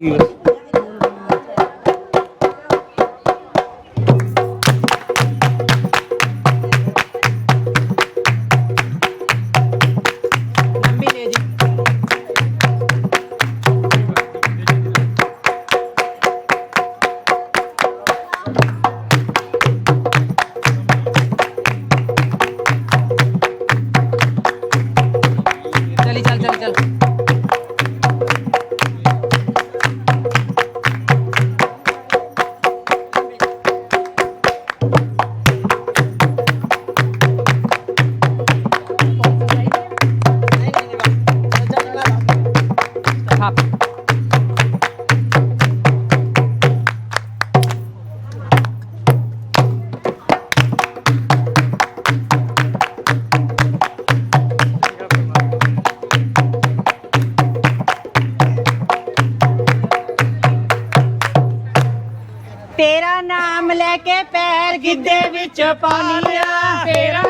Yes. ਤੇਰਾ ਨਾਮ ਲੈ ਕੇ ਪੈਰ ਗਿੱਧੇ ਵਿੱਚ ਪਾ ਲਿਆ ਤੇਰਾ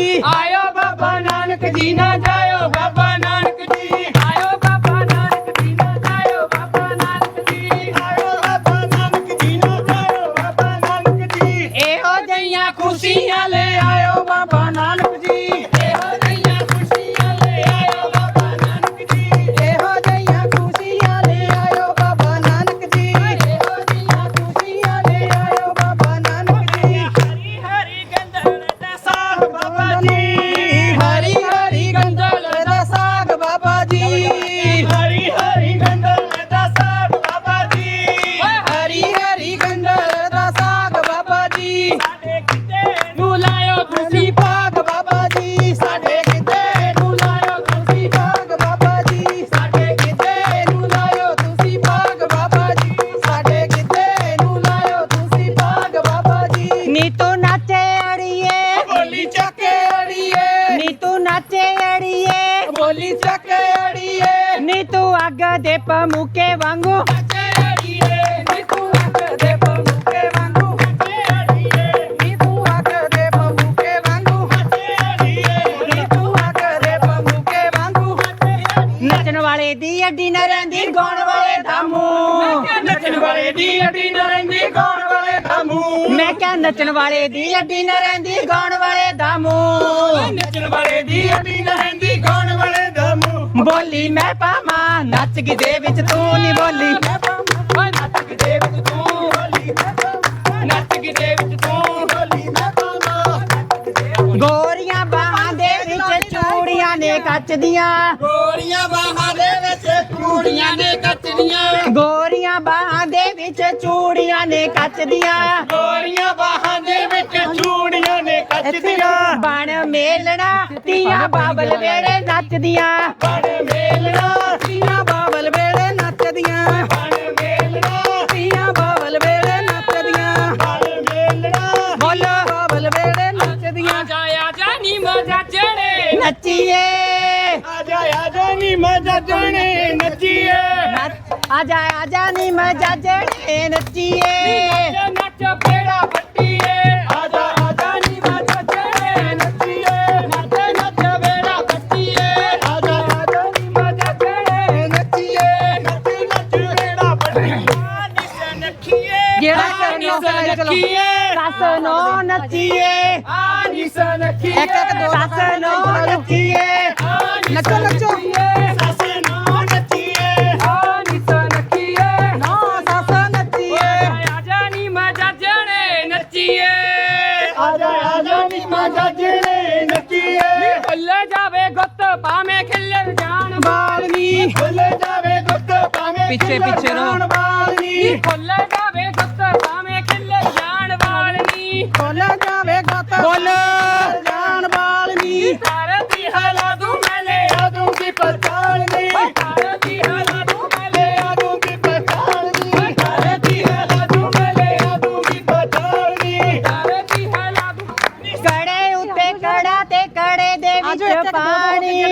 ਨਾਨਕ ਆਇਓ ਬਾਬਾ ਨਾਨਕ ਜੀ ਨਾ ਜਾ ਤੁਸੀਂ ਭਾਗ ਬਾਬਾ ਜੀ ਸਾਡੇ ਕਿਤੇ ਨੂੰ ਲਾਇਓ ਤੁਸੀਂ ਭਾਗ ਬਾਬਾ ਜੀ ਸਾਡੇ ਕਿਤੇ ਨੂੰ ਲਾਇਓ ਤੁਸੀਂ ਭਾਗ ਬਾਬਾ ਜੀ ਸਾਡੇ ਕਿਤੇ ਨੂੰ ਲਾਇਓ ਤੁਸੀਂ ਭਾਗ ਬਾਬਾ ਜੀ। ਨੀ ਤੂੰ ਨਾਚੇ ਅੜੀਏ। ਬੋਲੀ ਚੱਕੇ ਅੜੀਏ। ਨੀ ਤੂੰ ਨਾਚੇ ਅੜੀਏ। ਬੋਲੀ ਚੱਕੇ ਅੜੀਏ। ਨੀ ਤੂੰ ਅੱਗ ਦੇ ਪਮੁਕੇ ਵਾਂਗੂ। ਅੱਡੀ ਨਾ ਰਹਿੰਦੀ ਗਾਉਣ ਵਾਲੇ ਦਾ ਮੂੰਹ। ਨੱਚਣ ਵਾਲੇ ਦੀ ਅੱਡੀ ਨਾ ਰਹਿੰਦੀ ਗਾਉਣ ਵਾਲੇ ਦਾ ਮੂੰਹ। ਮੈਂ ਕਿਹਾ ਨੱਚਣ ਵਾਲੇ ਦੀ ਅੱਡੀ ਨਾ ਰਹਿੰਦੀ ਗਾਉਣ ਵਾਲੇ ਦਾ ਮੂੰਹ। ਨੱਚਣ ਵਾਲੇ ਦੀ ਅੱਡੀ ਨਾ ਰਹਿੰਦੀ ਗਾਉਣ ਵਾਲੇ ਦਾ ਮੂੰਹ। ਬੋਲੀ ਮੈਂ ਪਾਵਾਂ ਨੱਚ ਗਿਦੇ ਵਿੱਚ ਤੂੰ ਨਹੀਂ ਬੋਲੀ। ਓਏ ਨੱਚ ਗਿਦੇ ਵਿੱਚ ਤੂੰ ਬੋਲੀ ਨੱਚ ਗਿਦੇ ਵਿੱਚ ਤੂੰ ਬੋਲੀ ਮੈਂ ਪਾਵਾਂ ਗੋਰੀਆਂ ਬਾਹਾਂ ਦੇ ਵਿੱਚ ਚੂੜੀਆਂ ਨੇ ਕੱਚ ਦੀਆਂ ਗੋਰੀਆਂ ਬਾਹਾਂ ਦੇ ਚੂੜੀਆਂ ਨੇ ਕੱਚਦੀਆਂ। ਗੋਰੀਆਂ ਬਾਹਾਂ ਦੇ ਵਿੱਚ ਚੂੜੀਆਂ ਨੇ ਕੱਚ ਦੀਆਂ ਗੋਰੀਆਂ ਬਾਹਾਂ ਦੇ ਵਿੱਚ ਚੂੜੀਆਂ ਨੇ ਕੱਚਦੀਆਂ। ਬਣ ਮੇਲਣਾ ਤੀਆਂ ਬਾਬਲ ਵੇੜੇ ਨੱਚਦੀਆਂ। ਬਣ ਮੇਲਣਾ ਤੀਆਂ ਬਾਬਲ ਵੇੜੇ ਨੱਚਦੀਆਂ। ਬਣ ਮੇਲਣਾ ਤੀਆਂ ਬਾਬਲ ਵੇੜੇ ਨੱਚਦੀਆਂ। ਬਣ ਮੇਲਣਾ ਬੋਲੋ ਬਾਬਲ ਵੇੜੇ ਨੱਚਦੀਆਂ। ਜਾਇਆ ਜਾਨੀ ਮਜ਼ਾ ਚੜੇ। ਨੱਚੀਏ। ਆਜਾ ਆਜਾ ਨੀ ਮਜਾ ਜਣੇ ਨੱਚੀਏ ਨੱਚ ਆਜਾ ਆਜਾ ਨੀ ਮਜਾ ਜੜੇ ਨੱਚੀਏ ਨੱਚ ਪੇੜਾ ਪੱਟੀਏ ਆਜਾ ਆਜਾ ਨੀ ਮਜਾ ਜਣੇ ਨੱਚੀਏ ਨੱਚ ਨੱਚ ਵੇੜਾ ਪੱਟੀਏ ਆਜਾ ਆਜਾ ਨੀ ਮਜਾ ਜਣੇ ਨੱਚੀਏ ਨੱਚ ਨੱਚ ਵੇੜਾ ਬੱਟੀਆਂ ਨਿਸ ਨੱਖੀਏ ਜਿਹੜਾ ਆ ਕਰਨੋ ਨਿਸ ਨੱਖੀਏ ਸੱਸ ਨੋ ਨੱਚੀਏ ਨੱਚੋ ਨੱਚੋ ਭੁੱਲ ਜਾਵੇ ਗੁੱਤ ਭਾਵੇਂ ਖਿੱਲਰ ਜਾਣ ਬਾਲਨੀ ਭੁੱਲ ਜਾਵੇ ਗੁੱਤ ਭਾਵੇਂ ਪਿੱਛੇ- ਪਿੱਛੇ ਰਹੋ। ਵਾਲੀ ਭੁੱਲ ਜਾਵੇ ਗੁੱਤ ਭਾਵੇਂ ਖਿੱਲਰ ਜਾਣ ਵਾਲਨੀ ਬੋਲ। ਜਾਵੇ ਗੱਤ ਬੋਲ। ਜਾਣ ਬਾਲਨੀ ਤਾਰ ਵਿੱਚ ਪਾਣੀ